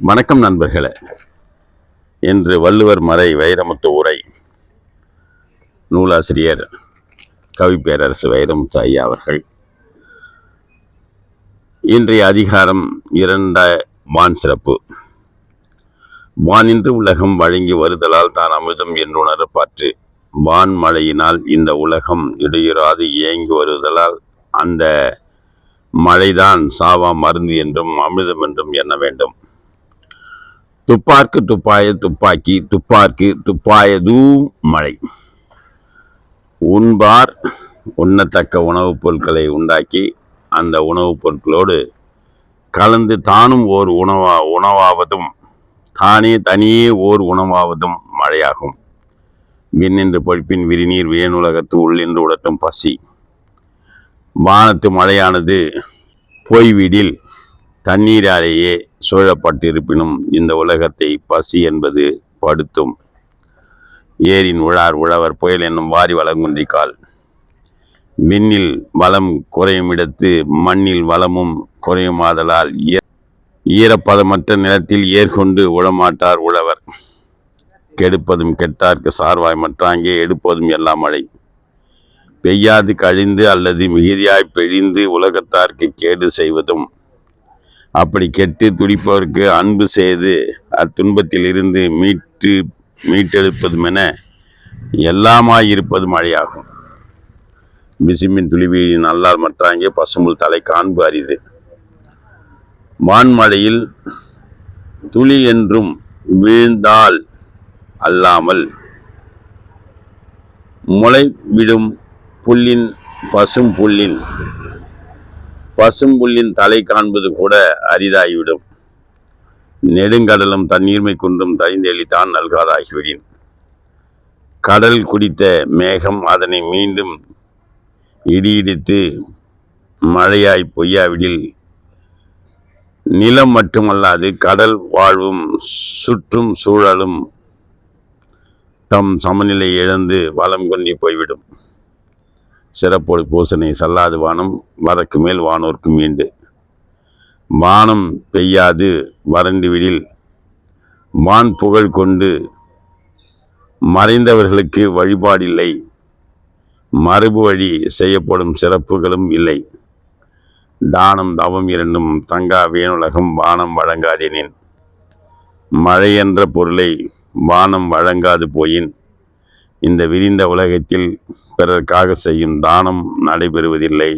வணக்கம் நண்பர்களே. என்று வள்ளுவர் மறை வைரமுத்து உரை. நூலாசிரியர் கவிப்பேரரசு வைரமுத்து ஐயா அவர்கள். இன்றைய அதிகாரம் இரண்ட வான் சிறப்பு. வானின்று உலகம் வழங்கி வருதலால் தான் அமிர்தம் என்றுணர பாற்று வான் மழையினால் இந்த உலகம் இடையுறாது இயங்கி வருதலால் அந்த மழைதான் சாவா மருந்து என்றும் அமிர்தம் என்றும் எண்ண வேண்டும். துப்பார்க்கு துப்பாய துப்பாக்கி துப்பார்க்கு துப்பாயதூம் மழை. உண்பார் உண்ணத்தக்க உணவுப் பொருட்களை உண்டாக்கி அந்த உணவுப் பொருட்களோடு கலந்து தானும் ஓர் உணவா உணவாவதும் தானே தனியே ஓர் உணவாவதும் மழையாகும். விண்ணின்று பொழிப்பின் விரிநீர் வேணுலகத்து உள்ளின்று உடட்டும் பசி. வானத்து மழையானது போய்விடில் தண்ணீராலேயே சூழப்பட்டிருப்பினும் இந்த உலகத்தை பசி என்பது படுத்தும். ஏரின் உழார் உழவர் புயல் என்னும் வாரி வளங்குன்றிக்கால். விண்ணில் வளம் குறையும் இடத்து மண்ணில் வளமும் குறையுமாதலால் ஈர- ஈரப்பதமற்ற நிலத்தில் ஏற்கொண்டு உழமாட்டார் உழவர். கெடுப்பதும் கெட்டார்க்கு சார்வாய் மற்றாங்கே எடுப்பதும் எல்லாம் மழை பெய்யாது கழிந்து அல்லது மிகுதியாய் பெழிந்து உலகத்தார்க்கு கேடு செய்வதும் அப்படி கெட்டு துடிப்பவருக்கு அன்பு செய்து அத்துன்பத்தில் இருந்து மீட்டு மீட்டெடுப்பதும் என எல்லாமாய் இருப்பது மழையாகும் விசும்பின் துளிவியின் நல்லார் மற்றாங்கே பசும்புல் தலை காண்பு அரிது. வான்மழையில் துளி என்றும் வீழ்ந்தால் அல்லாமல் முளைவிடும் புல்லின் பசும் புல்லின் பசும்புல்லின் தலை காண்பது கூட அரிதாகிவிடும். நெடுங்கடலும் தண்ணீர்மை குன்றும் தறிந்தெளித்தான் நல்காதாகிவிடும் கடல் குடித்த மேகம் அதனை மீண்டும் இடியிடித்து மழையாய் பொய்யாவிடில். நிலம் மட்டுமல்லாது கடல் வாழ்வும் சுற்றும் சூழலும் தம் சமநிலை இழந்து வளம் கொண்டு போய்விடும். சிறப்போடு பூசனை சல்லாது வானம் வரக்கு மேல் வானோர்க்கு மீண்டு. வானம் பெய்யாது வறண்டு விடில். வான் புகழ் கொண்டு மறைந்தவர்களுக்கு வழிபாடில்லை. மரபு வழி செய்யப்படும் சிறப்புகளும் இல்லை. தானம் தவம் இரண்டும் தங்கா வேணுலகம் வானம் வழங்காதேனேன் மழை என்ற பொருளை வானம் வழங்காது போயின். இந்த விரிந்த உலகத்தில் பிறர்க்காக செய்யும் தானம் நடைபெறுவதில்லை.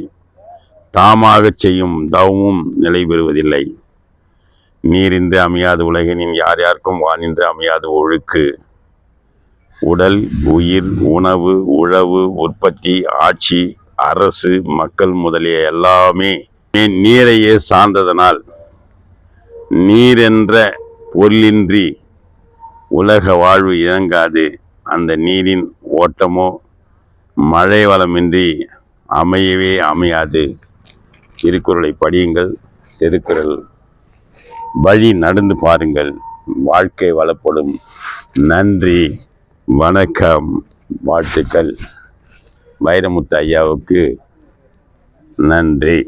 தாமாகச் செய்யும் தவமும் நிலைபெறுவதில்லை. நீரின்றி அமையாது உலகினின் யார் யாருக்கும் வானின்று அமையாது ஒழுக்கு. உடல் உயிர் உணவு உழவு உற்பத்தி ஆட்சி அரசு மக்கள் முதலிய எல்லாமே நீரையே சார்ந்ததனால் நீர் என்ற பொருளின்றி உலக வாழ்வு இயங்காது அந்த நீரின் ஓட்டமோ மழை வளமின்றி அமையவே அமையாது. திருக்குறளை படியுங்கள் திருக்குறள். வழி நடந்து பாருங்கள் வாழ்க்கை வளப்படும். நன்றி வணக்கம் வாழ்த்துக்கள். வைரமுத்து ஐயாவுக்கு நன்றி.